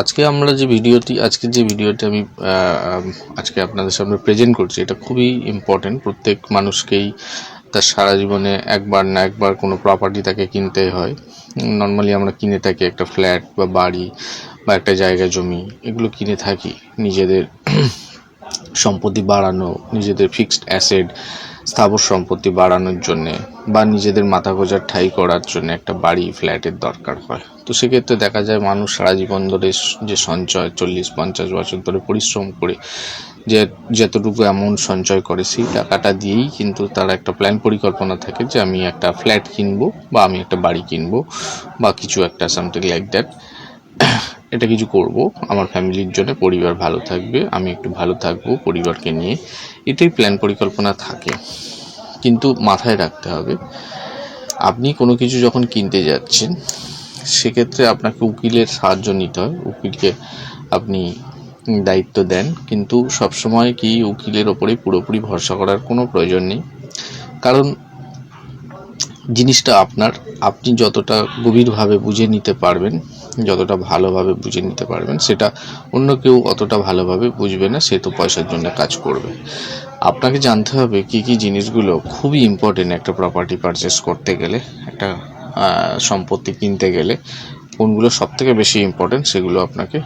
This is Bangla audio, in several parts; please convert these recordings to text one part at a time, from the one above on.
আজকে আমরা যে ভিডিওটি, আজকে যে ভিডিওটি আমি আজকে আপনাদের সামনে প্রেজেন্ট করছি, এটা খুবই ইম্পর্টেন্ট প্রত্যেক মানুষকেই তার সারা জীবনে একবার না একবার কোনো প্রপার্টি তাকে কিনতে হয়। নর্মালি আমরা কিনে থাকি একটা ফ্ল্যাট বা বাড়ি বা একটা জায়গা জমি, এগুলো কিনে থাকি। নিজেদের সম্পত্তি বাড়ানো, নিজেদের ফিক্সড অ্যাসেট স্থাবর সম্পত্তি বাড়ানোর জন্যে বা নিজেদের মাথা গোজার ঠাই করার জন্য একটা বাড়ি ফ্ল্যাটের দরকার হয়। তো সেক্ষেত্রে দেখা যায় মানুষ সারা জীবন ধরে যে সঞ্চয়, চল্লিশ, পঞ্চাশ বছর ধরে পরিশ্রম করে যে যতটুকু অ্যামাউন্ট সঞ্চয় করে সেই টাকাটা দিয়েই কিন্তু তার একটা প্ল্যান পরিকল্পনা থাকে যে আমি একটা ফ্ল্যাট কিনবো বা আমি একটা বাড়ি কিনবো বা কিছু একটা সামথিং লাইক দ্যাট এটা কিছু করব, আমার ফ্যামিলির জন্য, পরিবার ভালো থাকবে, আমি একটু ভালো থাকব পরিবারকে নিয়ে। এটাই প্ল্যান পরিকল্পনা থাকে। কিন্তু মাথায় রাখতে হবে, আপনি কোনো কিছু যখন কিনতে যাচ্ছেন সেক্ষেত্রে আপনাকে উকিলের সাহায্য নিতে হয়, উকিলকে আপনি দায়িত্ব দেন, কিন্তু সবসময় কি উকিলের ওপরেই পুরোপুরি ভরসা করার কোনো প্রয়োজন নেই। কারণ জিনিসটা আপনার, আপনি যতটা গভীরভাবে বুঝে নিতে পারবেন, যতটা ভালোভাবে বুঝে নিতে পারবেন, সেটা অন্য কেউ অতটা ভালোভাবে বুঝবে না, সে তো পয়সার জন্য কাজ করবে। আপনাকে জানতে হবে কি কি জিনিসগুলো খুবই ইম্পর্টেন্ট একটা প্রপার্টি পারচেস করতে গেলে, একটা সম্পত্তি কিনতে গেলে কোনগুলো সব থেকে বেশি ইম্পর্টেন্ট সেগুলো আপনাকে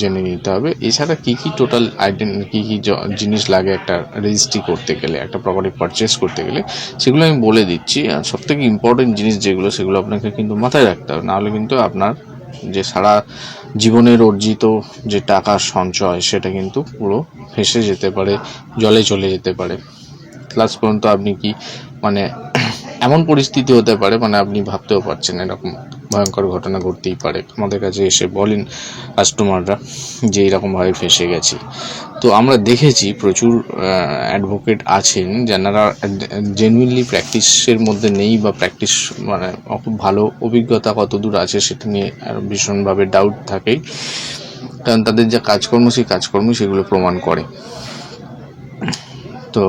জেনে নিতে হবে। এছাড়া কি কি টোটাল আইডেন কী কী জিনিস লাগে একটা রেজিস্ট্রি করতে গেলে, একটা প্রপার্টি পারচেস করতে গেলে, সেগুলো আমি বলে দিচ্ছি। আর সব থেকে ইম্পর্টেন্ট জিনিস যেগুলো, সেগুলো আপনাকে কিন্তু মাথায় রাখতে হবে। নাহলে কিন্তু আপনার যে সারা জীবনের অর্জিত যে টাকা সঞ্চয়, সেটা কিন্তু পুরো ফেসে যেতে পারে, জলে চলে যেতে পারে। ক্লাস পর্যন্ত আপনি কি মানে এমন পরিস্থিতি হতে পারে মানে আপনি ভাবতেও পারছেন এরকম ভয়ঙ্কর ঘটনা ঘটতেই পারে। আমাদের কাছে এসে বলেন কাস্টমাররা যে এরকমভাবে ফেসে গেছি। তো আমরা দেখেছি প্রচুর অ্যাডভোকেট আছেন যারা জেনুইনলি প্র্যাকটিসের মধ্যে নেই বা প্র্যাকটিস মানে খুব ভালো অভিজ্ঞতা কতদূর আছে সেটা নিয়ে ভীষণভাবে ডাউট থাকেই। কারণ তাদের যা কাজকর্ম, সেই কাজকর্ম সেগুলো প্রমাণ করে। তো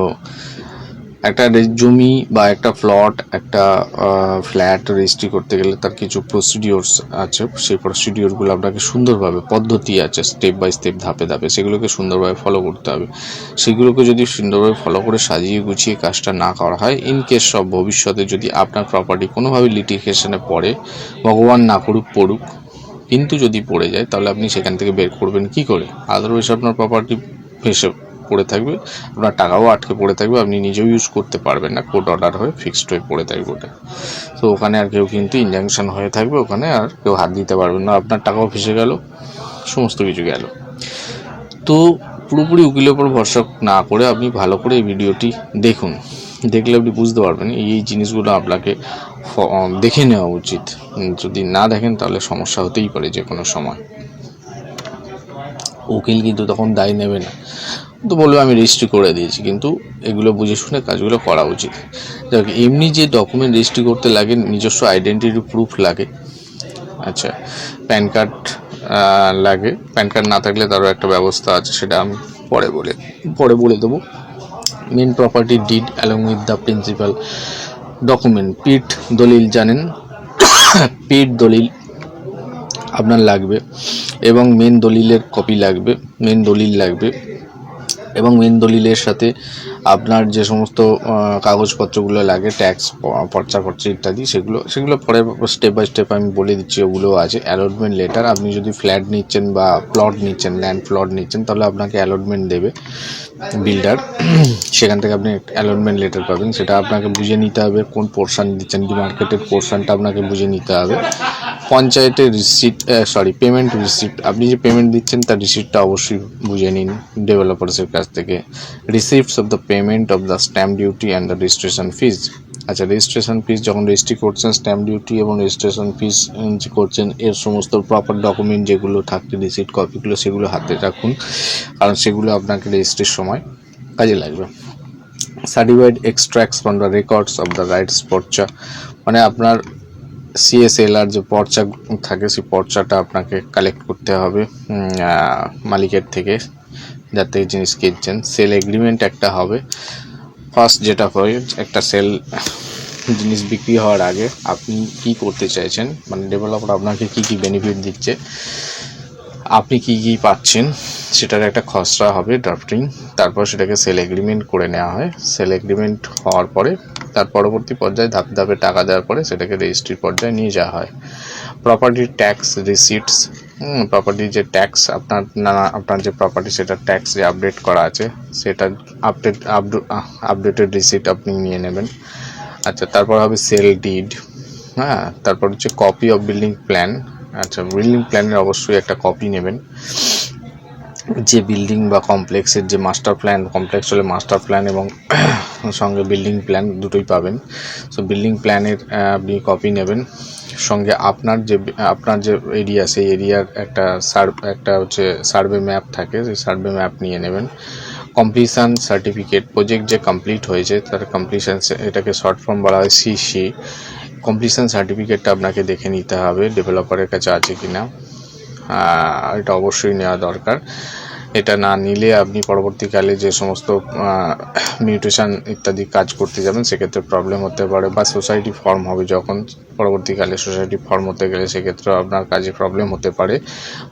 একটা জমি বা একটা প্লট একটা ফ্ল্যাট রেজিস্ট্রি করতে গেলে তার কিছু প্রসিডিওরস আছে। সেই প্রসিডিওরগুলো আপনাকে সুন্দরভাবে, পদ্ধতি আছে স্টেপ বাই স্টেপ ধাপে ধাপে সেগুলোকে সুন্দরভাবে ফলো করতে হবে। সেগুলোকে যদি সুন্দরভাবে ফলো করে সাজিয়ে গুছিয়ে কাজটা না করা হয় ইন কেস সব ভবিষ্যতে যদি আপনার প্রপার্টি কোনোভাবে লিটিগেশনে পড়ে, ভগবান না করুক, পড়ুক, কিন্তু যদি পড়ে যায়, তাহলে আপনি সেখান থেকে বের করবেন কি করে? আদারওয়াইজ আপনার প্রপার্টি ভেসে পড়ে থাকবে, আপনার টাকাও আটকে পড়ে থাকবে, আপনি নিজেও ইউজ করতে পারবেন না কোর্ট অর্ডার হয়ে ফিক্সড হয়ে পড়ে থাকবে ওটা। তো ওখানে আর কেউ কিন্তু ইনজাংশন হয়ে থাকবে ওখানে, আর কেউ হাত দিতে পারবেন না, আপনার টাকাও ফেসে গেল, সমস্ত কিছু গেল। তো পুরোপুরি উকিলের উপর ভরসা না করে আপনি ভালো করে এই ভিডিওটি দেখুন। দেখলে আপনি বুঝতে পারবেন, এই এই জিনিসগুলো আপনাকে দেখে নেওয়া উচিত। যদি না দেখেন, তাহলে সমস্যা হতেই পারে যে কোনো সময়। উকিল কিন্তু তখন দায় নেবে না। তো বলবে আমি রেজিস্ট্রি করে দিয়েছি, কিন্তু এগুলো বুঝে শুনে কাজগুলো করা উচিত। দেখ, এমনি যে ডকুমেন্ট রেজিস্ট্রি করতে লাগে, নিজস্ব আইডেন্টিটি প্রুফ লাগে। আচ্ছা প্যান কার্ড লাগে। প্যান কার্ড না থাকলে তারও একটা ব্যবস্থা আছে, সেটা আমি পরে বলে পরে বলে দেবো। Main property deed along with the principal document পিট দলিল জানেন? পিট দলিল আপনার লাগবে। এবং মেন দলিলের কপি লাগবে মেন দলিল লাগবে। এবং মেন দলিলের সাথে আপনার যে সমস্ত কাগজপত্রগুলো লাগে ট্যাক্স পর্চা পর্চা ইত্যাদি, সেগুলো সেগুলো পরে স্টেপ বাই স্টেপ আমি বলে দিচ্ছি ওগুলোও আছে। অ্যালটমেন্ট লেটার আপনি যদি ফ্ল্যাট নিচ্ছেন বা প্লট নিচ্ছেন ল্যান্ড প্লট নিচ্ছেন, তাহলে আপনাকে অ্যালটমেন্ট দেবে। বিল্ডার সেখান থেকে আপনি অ্যালটমেন্ট লেটার পাবেন। সেটা আপনাকে বুঝে নিতে হবে কোন পোর্শান দিচ্ছেন, কি মার্কেটের পোর্শানটা আপনাকে বুঝে নিতে হবে। পঞ্চায়েতের রিসিপ্ট সরি পেমেন্ট রিসিপ্ট আপনি যে পেমেন্ট দিচ্ছেন তার রিসিপ্টটা অবশ্যই বুঝে নিন ডেভেলপার্সের কাছ থেকে। Receipts of the payment of the stamp duty and the registration fees আচ্ছা রেজিস্ট্রেশন ফিস যখন রেজিস্ট্রি করছেন স্ট্যাম্প ডিউটি এবং রেজিস্ট্রেশন যে করছেন, এর সমস্ত প্রপার ডকুমেন্ট যেগুলো থাকে রিসিট কপিগুলো সেগুলো হাতে রাখুন। কারণ সেগুলো আপনাকে রেজিস্ট্রির সময় কাজে লাগবে। Certified extracts from the records of the rights পর্চা। মানে আপনার সিএসএলআর যে পর্চা থাকে, সেই পর্চাটা আপনাকে কালেক্ট করতে হবে মালিকের থেকে, যাতে জিনিস কিনছেন। সেল এগ্রিমেন্ট একটা হবে। ফার্স্ট যেটা হয়, একটা সেল জিনিস বিক্রি হওয়ার আগে আপনি কি করতে চাইছেন? মানে ডেভেলপার আপনাকে কি কি বেনিফিট দিচ্ছে? আপনি কি কি পাচ্ছেন? সেটার একটা খসড়া হবে ড্রাফটিং তারপর সেটাকে সেল এগ্রিমেন্ট করে নেওয়া হয়। সেল এগ্রিমেন্ট হওয়ার পরে তার পরবর্তী পর্যায়ে ধাপে ধাপে টাকা দেওয়ার পরে সেটাকে রেজিস্ট্রির পর্যায়ে নিয়ে যাওয়া হয়। প্রপার্টির ট্যাক্স রিসিটস প্রপার্টির যে ট্যাক্স আপনার নানা, আপনার যে প্রপার্টি সেটা ট্যাক্স যে আপডেট করা আছে, সেটা আপডেট আপডেটেড রিসিট আপনি নিয়ে নেবেন। আচ্ছা তারপর হবে সেল ডিড হ্যাঁ তারপর হচ্ছে কপি অফ বিল্ডিং প্ল্যান আচ্ছা বিল্ডিং প্ল্যানের অবশ্যই একটা কপি নেবেন। যে বিল্ডিং বা কমপ্লেক্সের যে মাস্টার প্ল্যান কমপ্লেক্স হলে মাস্টার প্ল্যান এবং সঙ্গে বিল্ডিং প্ল্যান দুটোই পাবেন। সো বিল্ডিং প্ল্যানের আপনি কপি নেবেন। সঙ্গে আপনার যে আপনার যে এরিয়া সেই এরিয়ার একটা সার, একটা হচ্ছে সার্ভে ম্যাপ থাকে, সেই সার্ভে ম্যাপ নিয়ে নেবেন। কমপ্লিশান সার্টিফিকেট প্রজেক্ট যে কমপ্লিট হয়েছে, তার কমপ্লিশান এটাকে শর্ট ফর্ম বলা হয় সিসি কমপ্লিশান সার্টিফিকেটটা আপনাকে দেখে নিতে হবে ডেভেলপারের কাছে আছে কি না এটা অবশ্যই নেওয়া দরকার। এটা না নিলে আপনি পরবর্তীকালে যে সমস্ত মিউটেশন ইত্যাদি কাজ করতে যাবেন, সেক্ষেত্রে প্রবলেম হতে পারে বা সোসাইটি ফর্ম হবে যখন পরবর্তীকালে সোসাইটি ফর্ম হতে গেলে সেক্ষেত্রে আপনার কাজে প্রবলেম হতে পারে।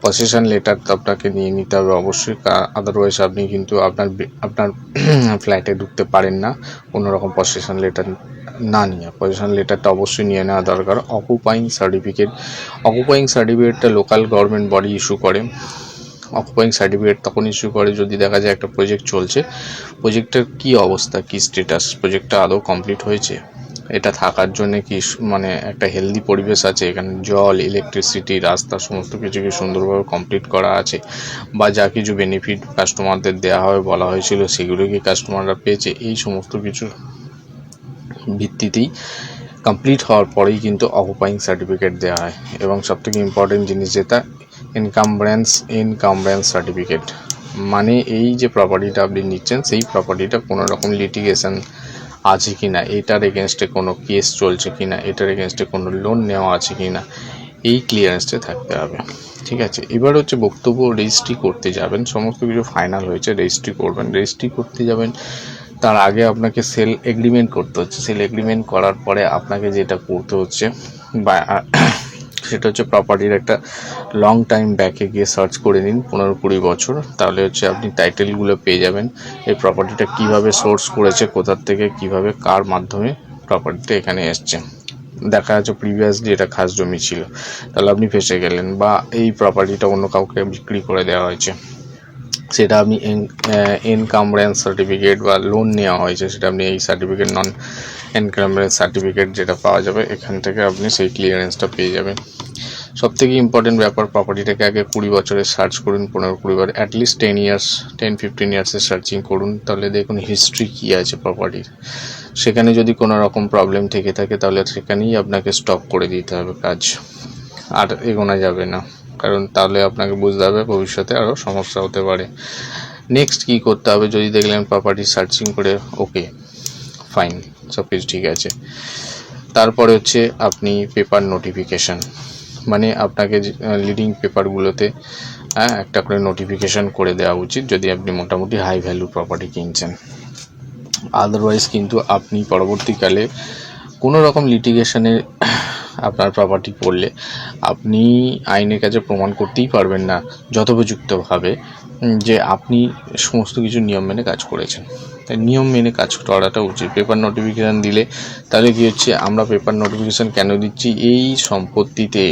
পসেশন লেটার তো আপনাকে নিয়ে নিতে হবে অবশ্যই আদারওয়াইজ আপনি কিন্তু আপনার আপনার ফ্ল্যাটে ঢুকতে পারেন না কোনো রকম পসেশন লেটার না নিয়ে। পজিশন লেটারটা অবশ্যই নিয়ে নেওয়া দরকার। অকুপাইং সার্টিফিকেট অকুপাইং সার্টিফিকেটটা লোকাল গভর্নমেন্ট বডি ইস্যু করে। অকুপাইং সার্টিফিকেট তখন ইস্যু করে যদি দেখা যায় একটা প্রজেক্ট চলছে প্রজেক্টের কি অবস্থা, কি স্ট্যাটাস প্রজেক্টটা আদৌ কমপ্লিট হয়েছে? এটা থাকার জন্য কি মানে একটা হেলদি পরিবেশ আছে? এখানে জল ইলেকট্রিসিটি রাস্তা, সমস্ত কিছু কি সুন্দরভাবে কমপ্লিট করা আছে? বা যা কিছু বেনিফিট কাস্টমারদের দেওয়া হবে বলা হয়েছিল, সেগুলো কি কাস্টমাররা পেয়েছে? এই সমস্ত কিছু ভিত্তিতেই কমপ্লিট হওয়ার পরেই কিন্তু অকুপাইং সার্টিফিকেট দেওয়া হয়। এবং সবথেকে ইম্পর্টেন্ট জিনিস যেটা ইনকামব্রেন্স ইনকামব্রেন্স সার্টিফিকেট মানে এই যে প্রপার্টিটা আপনি নিচ্ছেন, সেই প্রপার্টিটা কোনো রকম লিটিগেশন আছে কি না? এটার এগেনস্টে কোনো কেস চলছে কি না? এটার এগেনস্টে কোনো লোন নেওয়া আছে কি না? এই ক্লিয়ারেন্সটা থাকতে হবে। ঠিক আছে? এবার হচ্ছে বক্তব্য রেজিস্ট্রি করতে যাবেন। সমস্ত কিছু ফাইনাল হয়েছে রেজিস্ট্রি করবেন। রেজিস্ট্রি করতে যাবেন, তার আগে আপনাকে সেল এগ্রিমেন্ট করতে হচ্ছে। সেল এগ্রিমেন্ট করার পরে আপনাকে যেটা করতে হচ্ছে বা সেটা হচ্ছে প্রপার্টির একটা লং টাইম ব্যাকে গিয়ে সার্চ করে নিন, পনেরো কুড়ি বছর। তাহলে হচ্ছে আপনি টাইটেলগুলো পেয়ে যাবেন, এই প্রপার্টিটা কীভাবে সোর্স করেছে, কোথার থেকে কীভাবে কার মাধ্যমে প্রপার্টিটা এখানে এসছে। দেখা যাচ্ছে প্রিভিয়াসলি এটা খাস জমি ছিল। তাহলে আপনি ফেসে গেলেন বা এই প্রপার্টিটা অন্য কাউকে বিক্রি করে দেওয়া হয়েছে। সেটা আপনি ইনকামরেন্স সার্টিফিকেট বা লোন নেওয়া হয়েছে, সেটা আপনি এই সার্টিফিকেট নন ইনকামরেন্স সার্টিফিকেট যেটা পাওয়া যাবে, এখান থেকে আপনি সেই ক্লিয়ারেন্সটা পেয়ে যাবেন। সব থেকে ইম্পর্টেন্ট ব্যাপার প্রপার্টিটাকে আগে কুড়ি বছরের সার্চ করুন, পনেরো কুড়ি বার at least ten years ten fifteen ইয়ার্সের searching করুন, তাহলে দেখুন হিস্ট্রি কী আছে প্রপার্টির সেখানে যদি কোনো রকম প্রবলেম থেকে থাকে, তাহলে সেখানেই আপনাকে স্টপ করে দিতে হবে কাজ। আর এগোনো যাবে না। কারণ তাহলে আপনাকে বুঝতে হবে ভবিষ্যতে আরও সমস্যা হতে পারে। নেক্সট কী করতে হবে? যদি দেখলেন প্রপার্টি সার্চিং করে ওকে ফাইন সব কিছু ঠিক আছে। তারপরে হচ্ছে আপনি পেপার নোটিফিকেশান মানে আপনাকে লিডিং পেপারগুলোতে হ্যাঁ একটা করে নোটিফিকেশান করে দেওয়া উচিত, যদি আপনি মোটামুটি হাই ভ্যালু প্রপার্টি কিনছেন। আদারওয়াইজ কিন্তু আপনি পরবর্তীকালে কোনো রকম লিটিগেশনে আপনার প্রপার্টি পড়লে, আপনি আইনের কাছে প্রমাণ করতেই পারবেন না যথোপযুক্তভাবে যে আপনি সমস্ত কিছু নিয়ম মেনে কাজ করেছেন। তাই নিয়ম মেনে কাজ করাটা উচিত। পেপার নোটিফিকেশান দিলে তাহলে কী হচ্ছে, আমরা পেপার নোটিফিকেশান কেন দিচ্ছি? এই সম্পত্তিতে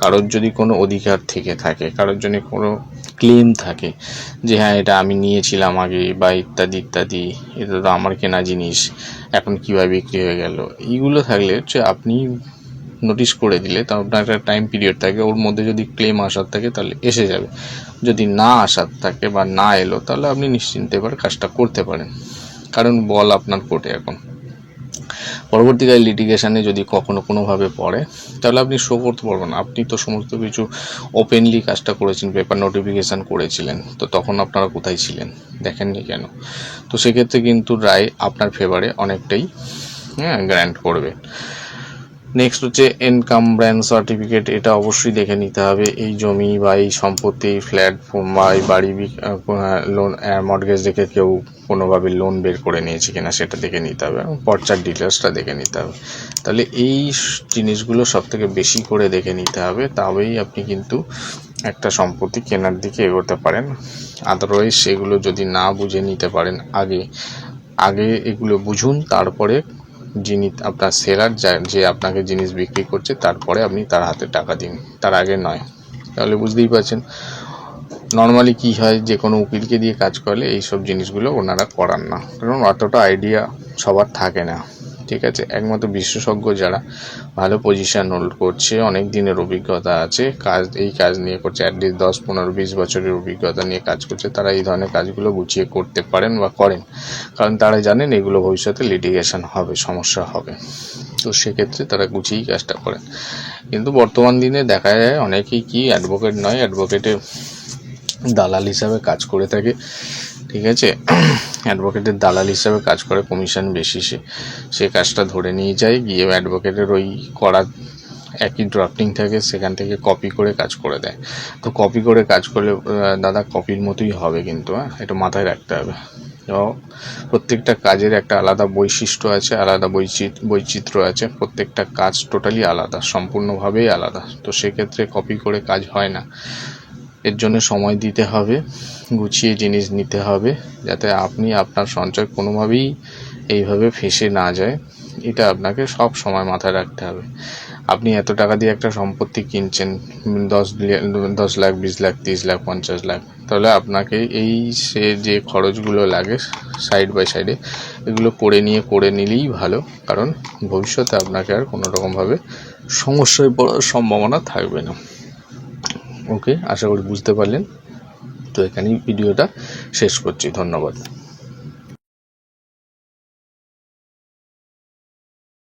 কারোর যদি কোনো অধিকার থেকে থাকে, কারোর জন্য কোনো ক্লেম থাকে যে হ্যাঁ এটা আমি নিয়েছিলাম আগে বা ইত্যাদি ইত্যাদি, এটা তো আমার কেনা জিনিস, এখন কীভাবে বিক্রি হয়ে গেল? এইগুলো থাকলে হচ্ছে আপনি নোটিশ করে দিলে তা আপনার একটা টাইম পিরিয়ড থাকে, ওর মধ্যে যদি ক্লেম আসার থাকে তাহলে এসে যাবে। যদি না আসার থাকে বা না এলো, তাহলে আপনি নিশ্চিন্তে এবার কাজটা করতে পারেন। কারণ বল আপনার কোর্টে এখন। পরবর্তীকালে লিটিগেশানে যদি কখনো কোনোভাবে পড়ে, তাহলে আপনি শো করতে পারবেন। আপনি তো সমস্ত কিছু ওপেনলি কাজটা করেছেন পেপার নোটিফিকেশান করেছিলেন, তো তখন আপনারা কোথায় ছিলেন? দেখেননি কেন? তো সেক্ষেত্রে কিন্তু রায় আপনার ফেভারে অনেকটাই হ্যাঁ গ্র্যান্ট করবে। নেক্সট হচ্ছে ইনকাম ব্র্যান্ড সার্টিফিকেট এটা অবশ্যই দেখে নিতে হবে। এই জমি বা এই সম্পত্তি ফ্ল্যাট বা এই বাড়ি লোন মর্গেজ দেখে কেউ কোনোভাবে লোন বের করে নিয়েছে কিনা সেটা দেখে নিতে হবে এবং পর্চার ডিটেলসটা দেখে নিতে হবে। তাহলে এই জিনিসগুলো সব থেকে বেশি করে দেখে নিতে হবে, তবেই আপনি কিন্তু একটা সম্পত্তি কেনার দিকে এগোতে পারেন। আদারওয়াইজ সেগুলো যদি না বুঝে নিতে পারেন, আগে আগে এগুলো বুঝুন, তারপরে যিনি আপনার সেলার যে আপনাকে জিনিস বিক্রি করছে, তারপরে আপনি তার হাতে টাকা দিন। তার আগে নয়। তাহলে বুঝতেই পারছেন নর্মালি কি হয়, যে কোনো উকিলকে দিয়ে কাজ করলে এইসব জিনিসগুলো ওনারা করান না। কারণ অতটা আইডিয়া সবার থাকে না। ঠিক আছে? একমাত্র বিশেষজ্ঞ যারা ভালো পজিশন হোল্ড করছে অনেক দিনের অভিজ্ঞতা আছে, কাজ, এই কাজ নিয়ে করছে অ্যাটলিস্ট দশ, পনেরো, বিশ বছরের অভিজ্ঞতা নিয়ে কাজ করছে, তারা এই ধরনের কাজগুলো গুছিয়ে করতে পারেন বা করেন। কারণ তারা জানেন এগুলো ভবিষ্যতে লিটিগেশন হবে, সমস্যা হবে। তো সেক্ষেত্রে তারা গুছিয়েই কাজটা করেন। কিন্তু বর্তমান দিনে দেখা যায় অনেকেই কি অ্যাডভোকেট নয় অ্যাডভোকেটে দালাল হিসাবে কাজ করে থাকে। ঠিক আছে? অ্যাডভোকেটের দালাল হিসাবে কাজ করে কমিশন বেশি সে সে কাজটা ধরে নিয়ে যায় গিয়ে অ্যাডভোকেটের ওই করা একই ড্রাফটিং থাকে, সেখান থেকে কপি করে কাজ করে দেয়। তো কপি করে কাজ করলে দাদা কপির মতোই হবে কিন্তু হ্যাঁ? এটা মাথায় রাখতে হবে। প্রত্যেকটা কাজের একটা আলাদা বৈশিষ্ট্য আছে, আলাদা বৈচিত্র বৈচিত্র্য আছে, প্রত্যেকটা কাজ টোটালি আলাদা, সম্পূর্ণভাবেই আলাদা। তো সেক্ষেত্রে কপি করে কাজ হয় না। এর জন্য সময় দিতে হবে, গুছিয়ে জিনিস নিতে হবে, যাতে আপনি আপনার সঞ্চয় কোনোভাবেই এইভাবে ফেসে না যায়। এটা আপনাকে সব সময় মাথায় রাখতে হবে। আপনি এত টাকা দিয়ে একটা সম্পত্তি কিনছেন, দশ দশ লাখ, বিশ লাখ, তিরিশ লাখ, পঞ্চাশ লাখ, তাহলে আপনাকে এই সে যে খরচগুলো লাগে সাইড বাই সাইডে এগুলো করে নিয়ে, করে নিলেই ভালো। কারণ ভবিষ্যতে আপনাকে আর কোনো রকমভাবে সমস্যায় পড়ার সম্ভাবনা থাকবে না। ওকে আশা করি বুঝতে পারলেন। তো এখানেই ভিডিওটা শেষ করছি ধন্যবাদ।